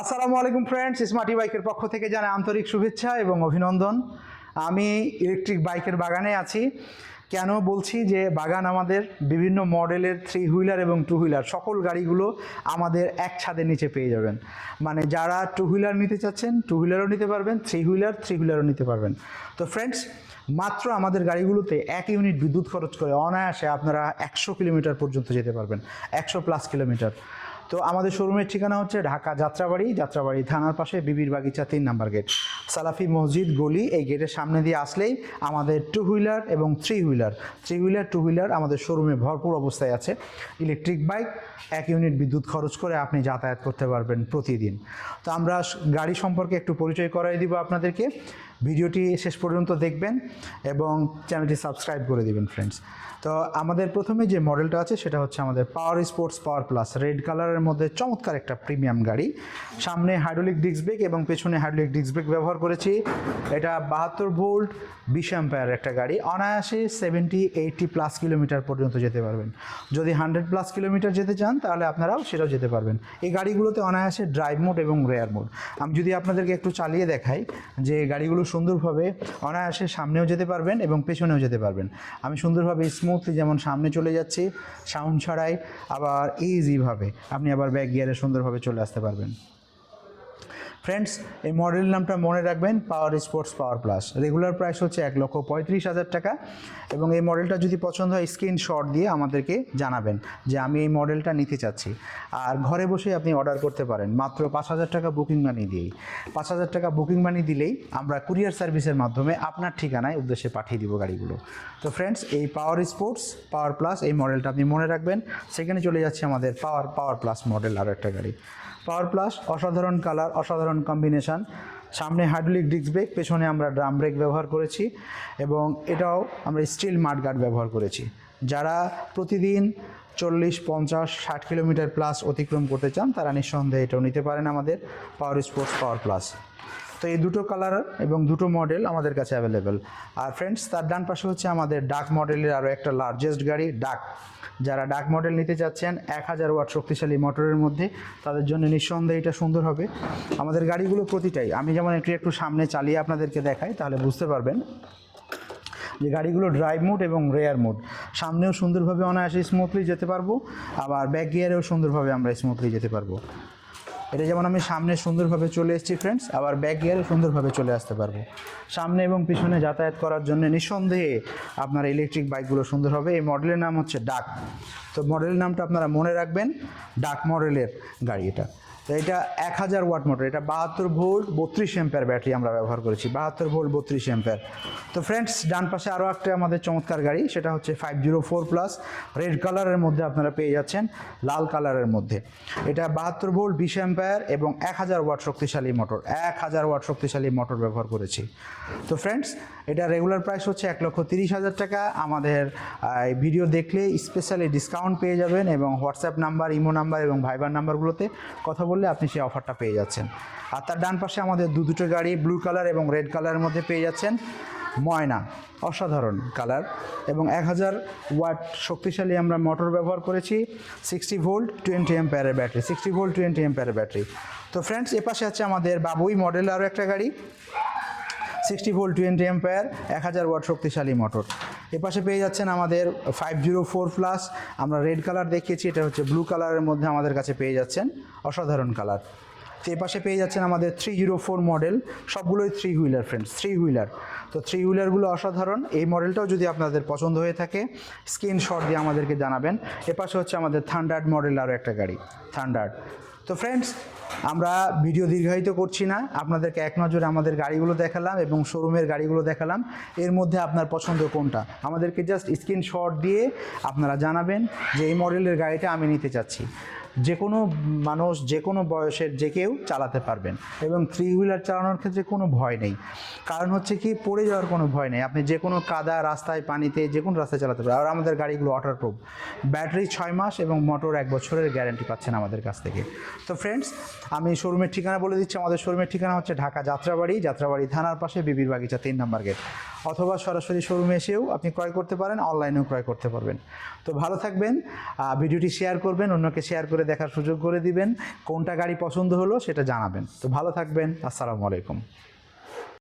আসসালামু আলাইকুম friends smarty বাইকের পক্ষ থেকে জানাই আন্তরিক শুভেচ্ছা এবং অভিনন্দন। আমি ইলেকট্রিক বাইকের বাগানে আছি। কেন বলছি যে বাগান আমাদের বিভিন্ন মডেলের থ্রি হুইলার এবং টু হুইলার সকল গাড়িগুলো আমাদের এক ছাদের নিচে পেয়ে যাবেন। মানে যারা টু হুইলার নিতে চাচ্ছেন টু হুইলারও নিতে পারবেন থ্রি হুইলার থ্রি হুইলারও নিতে পারবেন। তো ফ্রেন্ডস মাত্র আমাদের গাড়িগুলোতে এক ইউনিট বিদ্যুৎ খরচ করে অনায়াসে আপনারা একশো কিলোমিটার পর্যন্ত যেতে পারবেন, একশো প্লাস কিলোমিটার। তো আমাদের শোরুমের ঠিকানা হচ্ছে ঢাকা যাত্রাবাড়ি যাত্রাবাড়ি থানার পাশে বিবির বাগিচা তিন নাম্বার গেট। সালাফি মসজিদ গলি এই গেটের সামনে দিয়ে আসলেই আমাদের টু হুইলার এবং three wheeler three wheeler two wheeler আমাদের শোরুমে ভরপুর অবস্থায় আছে। ইলেকট্রিক বাইক এক ইউনিট বিদ্যুৎ খরচ করে আপনি যাতায়াত করতে পারবেন প্রতিদিন। তো আমরা গাড়ি সম্পর্কে একটু পরিচয় করাই দিব আপনাদেরকে। ভিডিওটি শেষ পর্যন্ত দেখবেন এবং চ্যানেলটি সাবস্ক্রাইব করে দিবেন ফ্রেন্ডস তো আমাদের প্রথমে যে মডেলটা আছে, সেটা হচ্ছে আমাদের power sports power plus red কালারের মধ্যে চমৎকার একটা প্রিমিয়াম গাড়ি। সামনে হাইড্রোলিক ডিস্ক ব্রেক এবং পেছনে হাইড্রোলিক ডিস্ক ব্রেক ব্যবহার করেছি। এটা বাহাত্তর ভোল্ট বিশ অ্যাম্পায়ার একটা গাড়ি। অনায়াসে সেভেন্টি এইটটি প্লাস কিলোমিটার পর্যন্ত যেতে পারবেন। যদি হান্ড্রেড প্লাস কিলোমিটার যেতে চান, তাহলে আপনারাও সেটাও যেতে পারবেন। এই গাড়িগুলোতে অনায়াসে ড্রাইভ মোড এবং রেয়ার মোড আমি যদি আপনাদেরকে একটু চালিয়ে দেখাই যে গাড়িগুলো সুন্দরভাবে অনায়াসে সামনেও যেতে পারবেন এবং পেছনেও যেতে পারবেন। আমি সুন্দরভাবে স্মুথলি যেমন সামনে চলে যাচ্ছি সাউন্ড ছাড়াই আবার ইজিভাবে আপনি আবার ব্যাক গিয়ারে সুন্দরভাবে চলে আসতে পারবেন। ফ্রেন্ডস এই মডেল নামটা মনে রাখবেন power sports power plus regular price হচ্ছে এক লক্ষ পঁয়ত্রিশ হাজার টাকা এবং এই মডেলটা যদি পছন্দ হয় স্ক্রিনশট দিয়ে আমাদেরকে জানাবেন যে আমি এই মডেলটা নিতে চাচ্ছি। আর ঘরে বসে আপনি অর্ডার করতে পারেন। মাত্র পাঁচ হাজার টাকা বুকিং মানি দিয়েই। পাঁচ হাজার টাকা বুকিং মানি দিলেই আমরা কুরিয়ার সার্ভিসের মাধ্যমে আপনার ঠিকানায় উদ্দেশ্যে পাঠিয়ে দিব গাড়িগুলো। তো ফ্রেন্ডস এই পাওয়ার স্পোর্টস পাওয়ার প্লাস এই মডেলটা আপনি মনে রাখবেন। সেখানে চলে যাচ্ছে আমাদের পাওয়ার পাওয়ার প্লাস মডেল আরও একটা গাড়ি। পাওয়ার প্লাস, অসাধারণ কালার, অসাধারণ কম্বিনেশান সামনে হাইড্রোলিক ডিস্ক ব্রেক পেছনে আমরা ড্রাম ব্রেক ব্যবহার করেছি এবং এটাও আমরা স্টিল মাডগার্ড ব্যবহার করেছি। যারা প্রতিদিন চল্লিশ, পঞ্চাশ, ষাট কিলোমিটার প্লাস অতিক্রম করতে চান, তারা নিঃসন্দেহে এটাও নিতে পারেন আমাদের পাওয়ার স্পোর্টস পাওয়ার প্লাস তো এই দুটো কালার এবং দুটো মডেল আমাদের কাছে অ্যাভেলেবেল আর ফ্রেন্ডস তার ডান পাশে হচ্ছে আমাদের ডাক মডেলের আরও একটা লার্জেস্ট গাড়ি ডাক যারা ডাক মডেল নিতে চাচ্ছেন, এক হাজার ওয়াট শক্তিশালী মোটরের মধ্যে, তাদের জন্য নিঃসন্দেহে এটা সুন্দর হবে। আমাদের গাড়িগুলো প্রতিটাই, আমি যেমন একটু একটু সামনে চালিয়ে আপনাদেরকে দেখাই, তাহলে বুঝতে পারবেন যে গাড়িগুলো ড্রাইভ মোড এবং রেয়ার মোড সামনেও সুন্দরভাবে অনায়াসে স্মুথলি যেতে পারব, আবার ব্যাক গিয়ারেও সুন্দরভাবে আমরা স্মুথলি যেতে পারব। এটা যেমন আমি সামনে সুন্দরভাবে চলে এসেছি ফ্রেন্ডস আবার ব্যাক গিয়ারে সুন্দরভাবে চলে আসতে পারব। সামনে এবং পিছনে যাতায়াত করার জন্য নিঃসন্দেহে আপনার ইলেকট্রিক বাইকগুলো সুন্দর হবে। এই মডেলের নাম হচ্ছে ডাক তো মডেলের নামটা আপনারা মনে রাখবেন ডাক মডেলের গাড়ি এটা। তো এটা এক হাজার ওয়াট মোটর, এটা বাহাত্তর ভোল্ট বত্রিশ এম্পেয়ার ব্যাটারি আমরা ব্যবহার করেছি, বাহাত্তর ভোল্ট বত্রিশ এম্পেয়ার তো ফ্রেন্ডস ডান পাশে আরও একটা আমাদের চমৎকার গাড়ি, সেটা হচ্ছে five zero four plus red কালারের মধ্যে আপনারা পেয়ে যাচ্ছেন, লাল কালারের মধ্যে। এটা বাহাত্তর ভোল্ট বিশ এম্পায়ার এবং এক হাজার ওয়াট শক্তিশালী মোটর, এক হাজার ওয়াট শক্তিশালী মোটর ব্যবহার করেছি। তো ফ্রেন্ডস এটা রেগুলার প্রাইস হচ্ছে এক লক্ষ তিরিশ হাজার টাকা, আমাদের ভিডিও দেখলে স্পেশালি ডিসকাউন্ট পেয়ে যাবেন এবং হোয়াটসঅ্যাপ নাম্বার ইমো নাম্বার এবং ভাইবার নাম্বারগুলোতে কথা বললে আপনি সেই অফারটা পেয়ে যাচ্ছেন। আর তার ডান পাশে আমাদের দু দুটো গাড়ি, ব্লু কালার এবং রেড কালারের মধ্যে পেয়ে যাচ্ছেন ময়না, অসাধারণ কালার এবং এক হাজার ওয়াট শক্তিশালী আমরা মোটর ব্যবহার করেছি, সিক্সটি ভোল্ট, টোয়েন্টি এম্পায়ারের ব্যাটারি, সিক্সটি ভোল্ট, টোয়েন্টি এম্পায়ারের ব্যাটারি। তো ফ্রেন্ডস এপাশে আছে আমাদের বাবুই মডেল আরও একটা গাড়ি, সিক্সটি ভোল্ট, টোয়েন্টি এম্পায়ার এক হাজার ওয়াট শক্তিশালী মোটর। এপাশে পেয়ে যাচ্ছেন আমাদের ফাইভ জিরো ফোর প্লাস আমরা রেড কালার দেখিয়েছি, এটা হচ্ছে ব্লু কালারের মধ্যে আমাদের কাছে পেয়ে যাচ্ছেন অসাধারণ কালার তো এপাশে পেয়ে যাচ্ছেন আমাদের থ্রি জিরো ফোর মডেল সবগুলোই three wheeler friends three wheeler তো থ্রি হুইলারগুলো অসাধারণ। এই মডেলটাও যদি আপনাদের পছন্দ হয়ে থাকে স্ক্রিনশট দিয়ে আমাদেরকে জানাবেন। এপাশে হচ্ছে আমাদের থান্ডার্ড মডেল আরও একটা গাড়ি থান্ডার্ড তো ফ্রেন্ডস আমরা ভিডিও দীর্ঘায়িত করছি না। আপনাদেরকে এক নজরে আমাদের গাড়িগুলো দেখালাম এবং শোরুমের গাড়িগুলো দেখালাম। এর মধ্যে আপনার পছন্দ কোনটা? আমাদেরকে জাস্ট স্ক্রিনশট দিয়ে আপনারা জানাবেন যে এই মডেলের গাড়িটা আমি নিতে চাচ্ছি। যে কোনো মানুষ যে কোনো বয়সের যে কেউ চালাতে পারবেন। এবং থ্রি হুইলার চালানোর ক্ষেত্রে কোনো ভয় নেই। কারণ হচ্ছে কি, পড়ে যাওয়ার কোনো ভয় নেই। আপনি যে কোনো কাদা রাস্তায়, পানিতে যে কোনো রাস্তায় চালাতে পারেন। আর আমাদের গাড়িগুলো ওয়াটার ওয়াটারপ্রুফ ব্যাটারি ছয় মাস এবং মোটর এক বছরের গ্যারেন্টি পাচ্ছেন আমাদের কাছ থেকে। তো ফ্রেন্ডস আমি শোরুমের ঠিকানা বলে দিচ্ছি। আমাদের শোরুমের ঠিকানা হচ্ছে ঢাকা যাত্রাবাড়ি যাত্রাবাড়ি থানার পাশে বিবির বাগিচা, তিন নম্বর গেট অথবা সরাসরি শোরুমে এসেও আপনি ক্রয় করতে পারেন, অনলাইনেও ক্রয় করতে পারবেন। তো ভালো থাকবেন ভিডিওটি শেয়ার করবেন, অন্যকে শেয়ার করে দেখার সুযোগ করে দিবেন, কোনটা গাড়ি পছন্দ হলো সেটা জানাবেন। তো ভালো থাকবেন, আসসালামু আলাইকুম।